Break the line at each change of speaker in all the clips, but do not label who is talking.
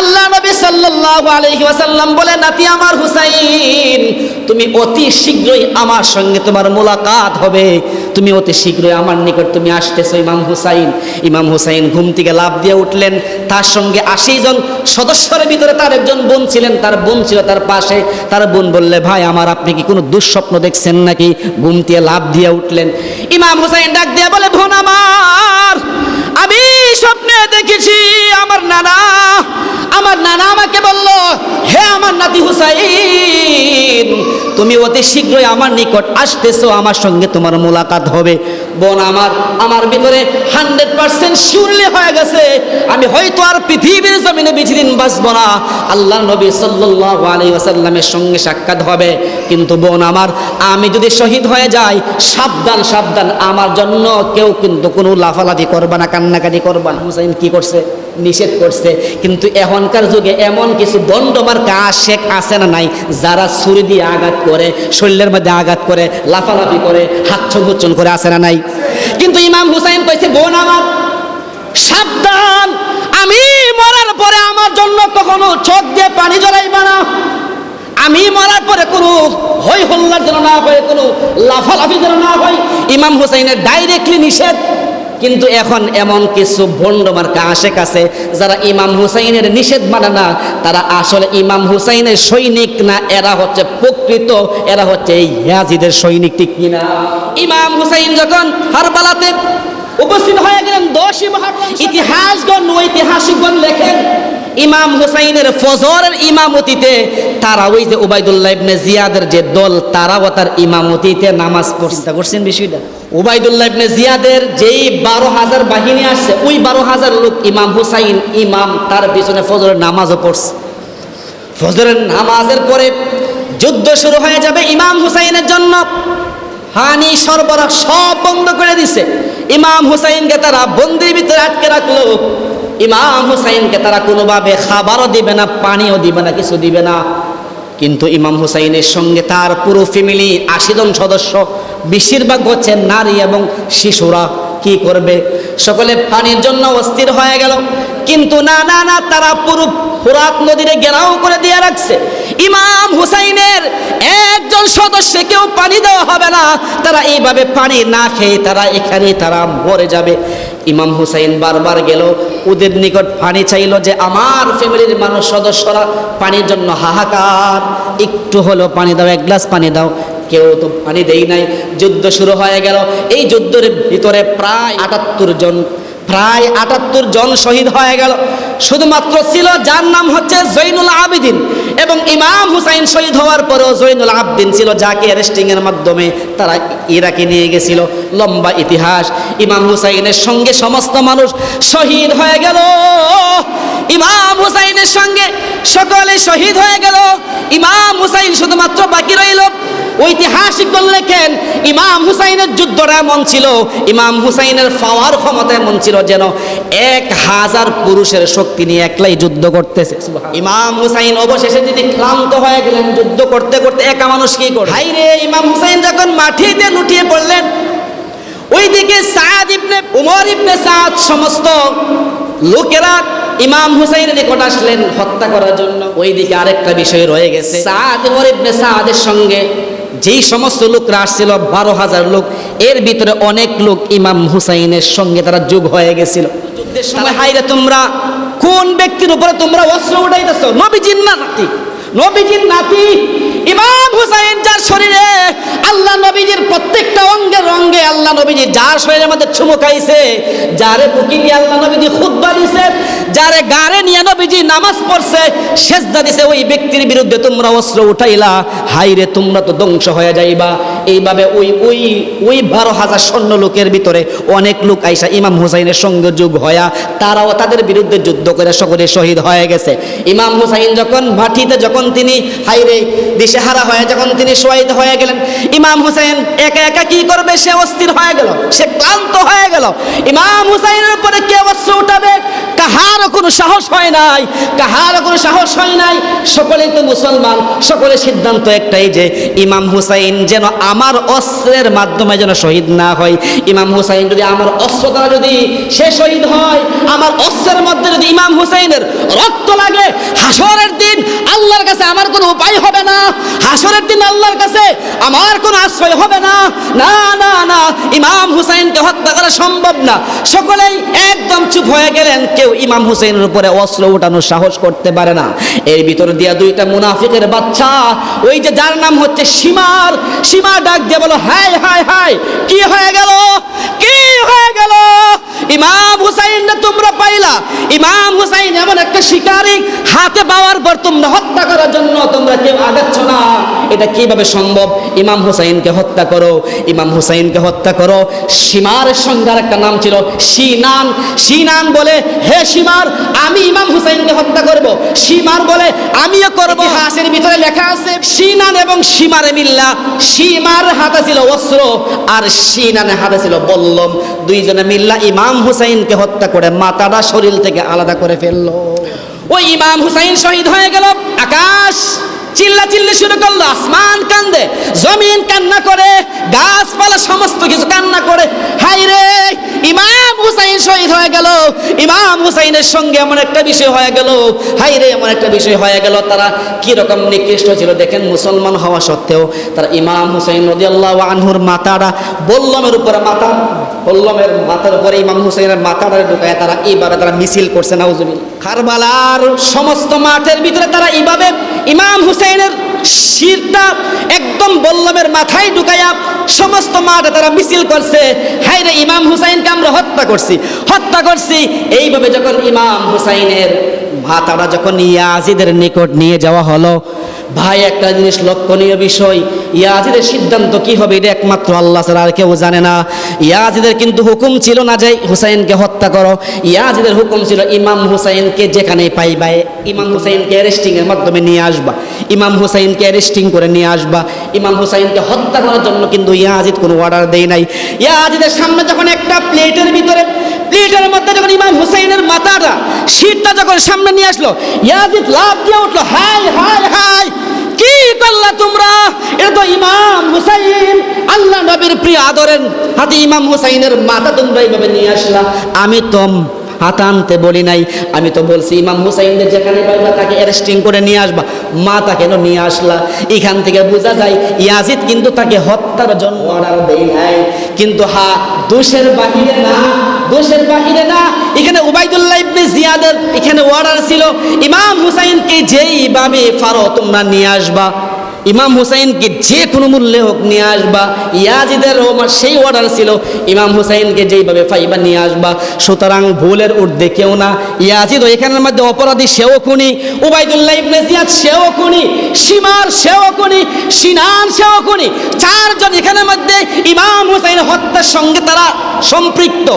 আল্লাহ নবী সাল্লাল্লাহু আলাইহি ওয়াসাল্লাম বলে, নাতি আমার হুসাইন, তুমি অতি শীঘ্রই আমার সঙ্গে তোমার মোলাকাত হবে। তুমি অতি শীঘ্রই আমার নিকট তুমি ইমাম হুসাইন। ইমাম হুসাইন ঘুম থেকে লাভ দিয়ে উঠলেন। তার সঙ্গে আশি জন সদস্যের ভিতরে তার একজন বোন ছিলেন। তার বোন ছিল তার পাশে। তার বোন বললে, ভাই, আমার আপনি কি কোনো দুঃস্বপ্ন দেখছেন নাকি? ঘুম দিয়ে লাভ দিয়ে উঠলেন। ইমাম হুসাইন ডাক দিয়ে বলে, বোন আমার, আমি স্বপ্নে দেখেছি আমার নানা। আমার নানা আমাকে বলল, হে আমার নাতি হুসাইন, তুমি অতি শীঘ্রই আমার নিকট আসতেছো, আমার সঙ্গে তোমার মোলাকাত হবে। বোন আমার আমার ভিতরে হান্ড্রেড পার্সেন্ট শিউরলি হয়ে গেছে। আমি হয়তো আর পৃথিবীর জমিনে বেশি দিন বাঁচবো না। আল্লাহ নবী সাল্লাহ আলী আসাল্লামের সঙ্গে সাক্ষাৎ হবে। কিন্তু বোন আমার, আমি যদি শহীদ হয়ে যাই, সাবধান সাবধান। আমার জন্য কেউ কিন্তু কোনো লাফালাফি করবা না, কান্নাকাটি করবা না। হুসাইন কি করছে? নিষেধ করছে। কিন্তু এখনকার যুগে এমন কিছু দণ্ডমার শেখ আছে না নাই? যারা ছুরি দিয়ে আঘাত করে, শরীরের মধ্যে আঘাত করে, লাফালাফি করে, হাত ছগুচ্ছন করে আছে না নাই? কিন্তু ইমাম হুসাইন কইছে, বোন আমার, সাবধান, আমি মরার পরে আমার জন্য কখনো চোখ দিয়ে পানি জড়াইবা না। আমি মরার পরে কোনো হই হল্লার যেন না হয়, কোনো লাফালাফি যেন না হয়। ইমাম হুসাইনের ডাইরেক্টলি নিষেধ। কিন্তু এখন এমন কিছু ভণ্ডমার আশেক আছে, যারা ইমাম হুসাইনের নিষেধ মানে না, তারা আসলে ইমাম হুসাইনের সৈনিক না, এরা হচ্ছে প্রকৃত, এরা হচ্ছে এই ইয়াজিদের সৈনিক, ঠিক কিনা? ইমাম হুসাইন যখন হারবালাতে উপস্থিত হয়ে গেলেন দশই মহরম ইতিহাসগণ ঐতিহাসিকগণ লেখেন, ইমাম হুসাইনের ফজরের ইমামতিতে তারা ওই যে উবাইদুল্লাহ ইবনে জিয়াদের যে দল, তারাও তার ইমামতিতে নামাজ পড়ছে। করছেন বিষয়টা? উবাইদুল্লাহ ইবনে জিয়াদের যেই বারো হাজার বাহিনী আসছে, ওই বারো হাজার লোক ইমাম হুসাইন, ইমাম তার পিছনে ফজরের নামাজও পড়ছে। ফজরের নামাজের পরে যুদ্ধ শুরু হয়ে যাবে ইমাম হুসাইনের জন্য। হানি, সরবরাহ সব বন্ধ করে দিছে। ইমাম হুসাইনকে তারা বন্দির ভিতরে আটকে রাখল। ইমাম হুসাইনকে তারা কোনোভাবে খাবারও দিবে না, পানিও দিবে না, কিছু দিবে না। কিন্তু ইমাম হুসাইনের সঙ্গে তার পুরো ফ্যামিলি আশি জন সদস্য বেশিরভাগ হচ্ছে নারী এবং শিশুরা। কি করবে? সকলে পানির জন্য অস্থির হয়ে গেল। কিন্তু না না না, তারা পুরো ফুরাত নদীরে ঘেরাও করে দিয়ে রাখছে। ইমাম হুসাইনের একজন সদস্যকেও পানি দেওয়া হবে না। তারা এইভাবে পানি না খেয়ে তারা এখানে তারা মরে যাবে। ইমাম হুসাইন বারবার গেল ওদের নিকট পানি চাইল যে আমার ফ্যামিলির মানুষ সদস্যরা পানির জন্য হাহাকার। একটু হলো পানি দাও, এক গ্লাস পানি দাও। কেউ তো পানি দেই নাই। যুদ্ধ শুরু হয়ে গেল। এই যুদ্ধের ভিতরে প্রায় আটাত্তর জন প্রায় আটাত্তর জন শহীদ হয়ে গেল। শুধুমাত্র ছিল, যার নাম হচ্ছে জৈনুল আবিদিন এবং ইমাম হুসাইন শহীদ হওয়ার পরেও জৈনুল আবদিন ছিল, যাকে অ্যারেস্টিং এর মাধ্যমে তারা ইরাকে নিয়ে গেছিল। লম্বা ইতিহাস, ইমাম হুসাইনের সঙ্গে সমস্ত মানুষ শহীদ হয়ে গেল। ইমাম হুসাইনের সঙ্গে সকলে শহীদ হয়ে গেল। ইমাম হুসাইন শুধুমাত্র বাকি রইল। ঐতিহাসিকগণ লেখেন ইমাম হুসাইনের যুদ্ধটা এমন ছিল ইমাম হুসাইনের পাওয়ার ক্ষমতা এমন ছিল যেন এক হাজার পুরুষের শক্তি নিয়ে একলাই যুদ্ধ করতেছে। ইমাম হুসাইন অবশেষে যদি ক্লান্ত হয়ে গেলেন যুদ্ধ করতে করতে একা মানুষ কি করে হাই রে ইমাম হুসাইন যখন মাটিতে লুটিয়ে পড়লেন ওইদিকে সাদ ইবনে উমর ইবনে সাদ সমস্ত লোকেরা ইমাম হুসাইনের নিকট আসলেন হত্যা করার জন্য। ওইদিকে আরেকটা বিষয় রয়ে গেছে। সাদ উমর ইবনে সাদের সঙ্গে যেই সমস্ত লোকরা আসছিল বারো হাজার লোক এর ভিতরে অনেক লোক ইমাম হুসাইনের সঙ্গে তারা যোগ হয়ে গেছিল। যুদ্ধের সময় হাইরে তোমরা কোন ব্যক্তির উপরে তোমরা অস্ত্র উঠাইতেছ? নবীজির নাতি। নবীজির নাতি ইমাম হুসাইন যার শরীরে আল্লাহ নবীজির অঙ্গে আল্লাহ নবীজি যার শরীরের মধ্যে চুমুকাইছে যারে বুকি নিয়ে আল্লাহ নবীজি খুদ্া দিছে, যারে গারে নিয়ে নবীজি নামাজ পড়ছে, সেজদা দিছে, ওই ব্যক্তির বিরুদ্ধে তোমরা অস্ত্র উঠাইলা হাইরে তোমরা তো ধ্বংস হয়ে যাইবা। এইভাবে ওই ওই ওই বারো হাজার সৈন্য লোকের ভিতরে অনেক লোক আইসা ইমাম হুসাইনের সঙ্গে যোগ হয়া, তারাও তাদের বিরুদ্ধে যুদ্ধ করে সকলে শহীদ হয়ে গেছে। ইমাম হুসাইন যখন ভাটিতে যখন তিনি হাইরে দিশেহারা হয়ে, যখন তিনি শোয়াইতে হয়ে গেলেন, ইমাম হুসাইন একা একা কি করবে? সে অস্থির হয়ে গেল, সে ক্লান্ত হয়ে গেল। ইমাম হুসাইনের উপরে কে অস্ত্র উঠাবে? কাহারও কোনো সাহস হয় নাই কাহার কোনো সাহস হয় নাই। সকলেই তো মুসলমান, সকলে সিদ্ধান্ত একটাই যে ইমাম হুসাইন যেন আমার অস্ত্রের মাধ্যমে যেন শহীদ না হয়। ইমাম হুসাইন যদি আমার অস্ত্র দ্বারা যদি সে শহীদ হয়, আমার অস্ত্রের মধ্যে যদি ইমাম হুসাইনের রক্ত লাগে, হাসরের দিন আল্লাহর কাছে আমার কোনো উপায় হবে না। হাসরের দিন আল্লাহর কাছে আমার কোনো আশ্রয় হবে না। না না না ইমাম হুসাইনকে হত্যা করা সম্ভব না। সকলেই একদম চুপ হয়ে গেলেন, কেউ ইমাম হুসাইনের উপরে অস্ত্র উঠানোর সাহস করতে পারে না। এর ভিতর দিয়া দুইটা মুনাফিকের বাচ্চা, ওই যে যার নাম হচ্ছে সীমার সীমা ডাক দিয়ে বলো, হাই হাই হাই, কি হয়ে গেল? কি হয়ে গেল। ইমাম হুসাইন না তোমরা পাইলা। ইমাম হুসাইন এমন একটা শিকারী হাতে পাওয়ার পর তোমরা হত্যা করার জন্য তোমরা কেউ আগাচ্ছ না। এটা কীভাবে সম্ভব? ইমাম হুসাইনকে হত্যা করো। ইমাম হুসাইনকে হত্যা করো। সীমার সঙ্গে একটা নাম ছিল সিনান। সিনান বলে হে সীমার আমি ইমাম হুসাইনকে হত্যা করব। সীমার বলে আমিও করব। হাসের ভিতরে লেখা আছে সিনান এবং সীমারে মিল্লা। সীমার হাতে ছিল অস্ত্র আর সিনানে হাতে ছিল বল্লম। দুইজনে মিল্লা ইমাম হুসাইনকে হত্যা করে মাতাটা শরীর থেকে আলাদা করে ফেলল। ওই ইমাম হুসাইন শহীদ হয়ে গেল। আকাশ চিল্লা চিল্লি শুরু করল, আসমান কান্দে, জমিন কান্না করে, গাছপালা সমস্ত কিছু কান্না করে। হাই রে ইমাম হয়ে গেল। ইমাম হুসাইনের সঙ্গে এমন একটা বিষয় হয়ে গেল। হাই রে এমন একটা বিষয় হয়ে গেল, তারা কি রকম নিকৃষ্ট ছিল দেখেন, মুসলমান হওয়া সত্ত্বেও তারা ইমাম হুসাইন রদিয়াল্লাহ আনহুর মাথাটা বল্লমের উপরে মাথা, বল্লমের মাথার উপরে ইমাম হুসাইনের মাথাটা ঢুকায় তারা এইভাবে তারা মিছিল করছে নাউজুবিল খারবালার সমস্ত মাঠের ভিতরে তারা এইভাবে ইমাম হুসাইনের শিরটা একদম বল্লমের মাথায় ঢুকাইয়া সমস্ত মাঠে তারা মিছিল করছে। হাই রে ইমাম হুসাইনকে আমরা হত্যা করছি। হত্যা করছি। এইভাবে যখন ইমাম হুসাইনের মাতারা যখন ইয়াজিদের নিকট নিয়ে যাওয়া হলো ভাই, একটা জিনিস লক্ষণীয় বিষয়। ইয়াজিদের সিদ্ধান্ত কি হবে, এটা একমাত্র আল্লাহ ছাড়া আর কেউ জানে না। ইয়াজিদের কিন্তু হুকুম ছিল না যে হুসাইনকে হত্যা করো। ইয়াজিদের হুকুম ছিল ইমাম হুসাইনকে যেখানে পাইবা, ইমাম হুসাইনকে অ্যারেস্টিং এর মাধ্যমে নিয়ে আসবা। ইমাম হুসাইনকে অ্যারেস্টিং করে নিয়ে আসবা। ইমাম হুসাইনকে হত্যা করার জন্য কিন্তু ইয়াজিদ কোনো অর্ডার দেয় নাই। ইয়াজিদের সামনে যখন একটা প্লেটের ভিতরে প্লেটের মধ্যে যখন ইমাম হুসাইনের মাথাটা শীতটা যখন সামনে নিয়ে আসলো, ইয়াজিদ লাভ দিয়ে উঠল হাই হাই হাই কি করলা তোমরা? এটা তো ইমাম হুসাইন, আল্লাহ নবীর প্রিয় আদরেন হাতে ইমাম হুসাইনের মাথা তোমরা এইভাবে নিয়ে আসলা। আমি তো হাতা আনতে বলি নাই, আমি তো বলছি ইমাম হুসাইনদের যেখানে পাইবা তাকে অ্যারেস্টিং করে নিয়ে আসবা। মাথা কেন নিয়ে আসলা? এখান থেকে বোঝা যায়, ইয়াজিদ কিন্তু তাকে হত্যার জন্য অর্ডার দেয় নাই। কিন্তু হা, দোষের বাহিরে না দোষের বাহিরে না, এখানে উবাইদুল্লাহ ইবনে জিয়াদের এখানে অর্ডার ছিল। ইমাম হুসাইনকে যেইভাবে পারো তোমরা নিয়ে আসবা ইমাম হুসাইনকে যে কোনো মূল্যে হোক নিয়ে আসবা। ইয়াজিদের আমার সেই অর্ডার ছিল, ইমাম হুসাইনকে যেইভাবে ফাইবা নিয়ে আসবা। সুতরাং ভুলের ঊর্ধ্বে কেউ না। ইয়াজিদ এখানের মধ্যে অপরাধী সেও খুনি, উবাইদুল্লাহ ইবনে জিয়াদ সেও খুনি, সীমার সেও খুনি, সিনান সেও খুনি। চারজন এখানের মধ্যে ইমাম হুসাইন হত্যার সঙ্গে তারা সম্পৃক্ত।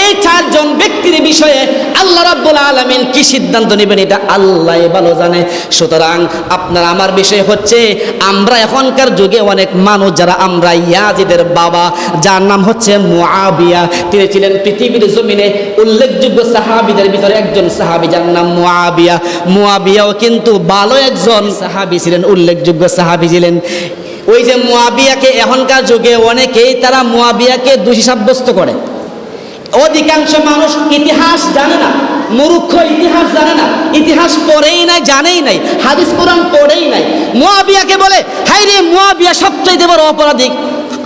এই চারজন ব্যক্তির বিষয়ে আল্লাহ রাব্বুল আলামিন কি সিদ্ধান্ত নেবেন, এটা আল্লাহ ভালো জানে। সুতরাং আপনার আমার বিষয় হচ্ছে আমরা এখনকার যুগে অনেক মানুষ যারা আমরা ইয়াজিদের বাবা, যার নাম হচ্ছে মুআবিয়া। তিনি ছিলেন পৃথিবীর জমিনে উল্লেখযোগ্য সাহাবিদের ভিতরে একজন সাহাবি যার নাম মুআবিয়া। মুআবিয়াও কিন্তু ভালো একজন সাহাবি ছিলেন, উল্লেখযোগ্য সাহাবি ছিলেন। ওই যে মুআবিয়াকে এখনকার যুগে অনেকেই তারা মুআবিয়াকে দোষী সাব্যস্ত করে। অধিকাংশ মানুষ ইতিহাস জানে না, মূর্খ ইতিহাস জানে না, ইতিহাস পড়েই নাই, জানেই নাই, হাদিস কোরআন পড়েই নাই। মুয়াবিয়াকে বলে হাই রে মুয়াবিয়া সবচেয়ে বড় অপরাধী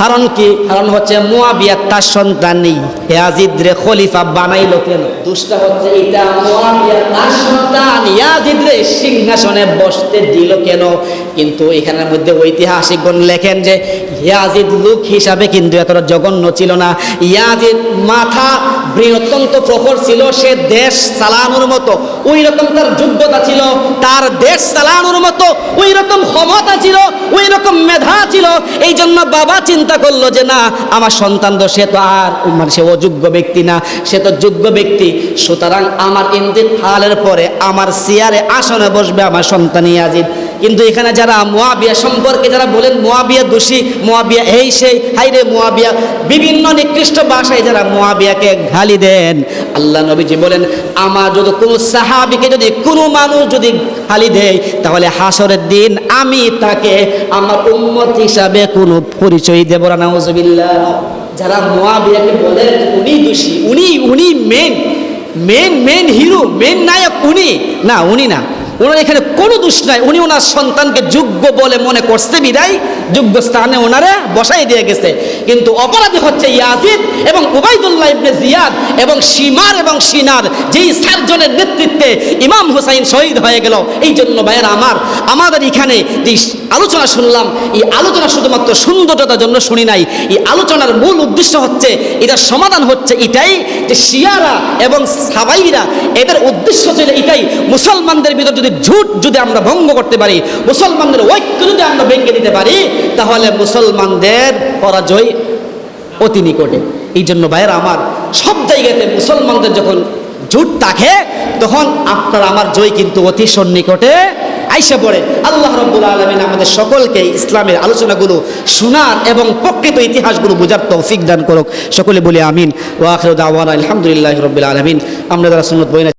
কারণ কি? কারণ হচ্ছে মুয়াবিয়া তার সন্তান নেই। ইয়াজিদ রে খলিফা বানাইলো কেন? দুষ্টা হচ্ছে এটা মুয়াবিয়া তার সন্তান। ইয়াজিদ রে সিংহাসনে বসতে দিল কেন? কিন্তু এখানের মধ্যে ঐতিহাসিকগণ লেখেন যে ইয়াজিদ লোক হিসাবে কিন্তু এতটা জঘন্য ছিল না। ইয়াজিদ মাথা বৃহত্তন্ত প্রখর ছিল। সে দেশ চালানোর মতো ওই রকম তার যোগ্যতা ছিল। তার দেশ চালানোর মতো ওই রকম ক্ষমতা ছিল ওই রকম মেধা ছিল। এই জন্য বাবা চিন্তা করল যে না, আমার সন্তান তো সে তো আর মানে সে অযোগ্য ব্যক্তি না, সে তো যোগ্য ব্যক্তি। সুতরাং আমার ইন্তেকালের পরে আমার চেয়ারে আসনে বসবে আমার সন্তান ইয়াজিদ কিন্তু এখানে যারা মোয়াবিয়া সম্পর্কে যারা বলেন মোয়াবিয়া দোষী, মোয়াবিয়া এই সেই হাইরে মোয়াবিয়া, বিভিন্ন নিকৃষ্ট ভাষায় যারা মোয়াবিয়াকে গালি দেন, আল্লাহ নবীজি বলেন, আমার যদি কোনো সাহাবিকে যদি কোনো মানুষ যদি গালি দেয়, তাহলে হাসরের দিন আমি তাকে আমার উম্মত হিসাবে কোনো পরিচয় দেব না যারা মোয়াবিয়াকে বলেন, উনি দোষী, উনি উনি main main main hero main নায়ক, উনি, না উনি না। ওনার এখানে কোনো দোষ নাই। উনি ওনার সন্তানকে যোগ্য বলে মনে করছে বিদায়। যোগ্য স্থানে ওনারা বসাই দিয়ে গেছে। কিন্তু অপরাধী হচ্ছে ইয়াজিদ এবং উবাইদুল্লাহ ইবনে জিয়াদ এবং সীমার এবং সিনার যেই চারজনের নেতৃত্বে ইমাম হুসাইন শহীদ হয়ে গেল। এই জন্য ভাইয়ের আমার, আমাদের এখানে যে আলোচনা শুনলাম, এই আলোচনা শুধুমাত্র সৌন্দর্যতার জন্য শুনি নাই। এই আলোচনার মূল উদ্দেশ্য হচ্ছে, এটার সমাধান হচ্ছে এটাই যে শিয়ারা এবং সাবাইরা, এদের উদ্দেশ্য ছিল এটাই, মুসলমানদের ভিতর যদি ঝুট যদি আমরা ভঙ্গ করতে পারি, মুসলমানদের ঐক্য যদি আমরা ভেঙে দিতে পারি, তাহলে মুসলমানদের পরাজয় অতি নিকটে। এই জন্য ভাইয়েরা আমার, সব জায়গাতে মুসলমানদের যখন জুট থাকে, তখন আপনার আমার জয় কিন্তু অতি সন্নিকটে আইসা পড়ে। আল্লাহ রব্বুল আলমিন আমাদের সকলকে ইসলামের আলোচনাগুলো শোনার এবং প্রকৃত ইতিহাসগুলো বোঝার তৌফিক দান করুক। সকলে বলে আমিন। ওয়াখির দাওয়ান আলহামদুলিল্লাহ রব্বুল আলমিন। আমরা যারা সুন্নত বই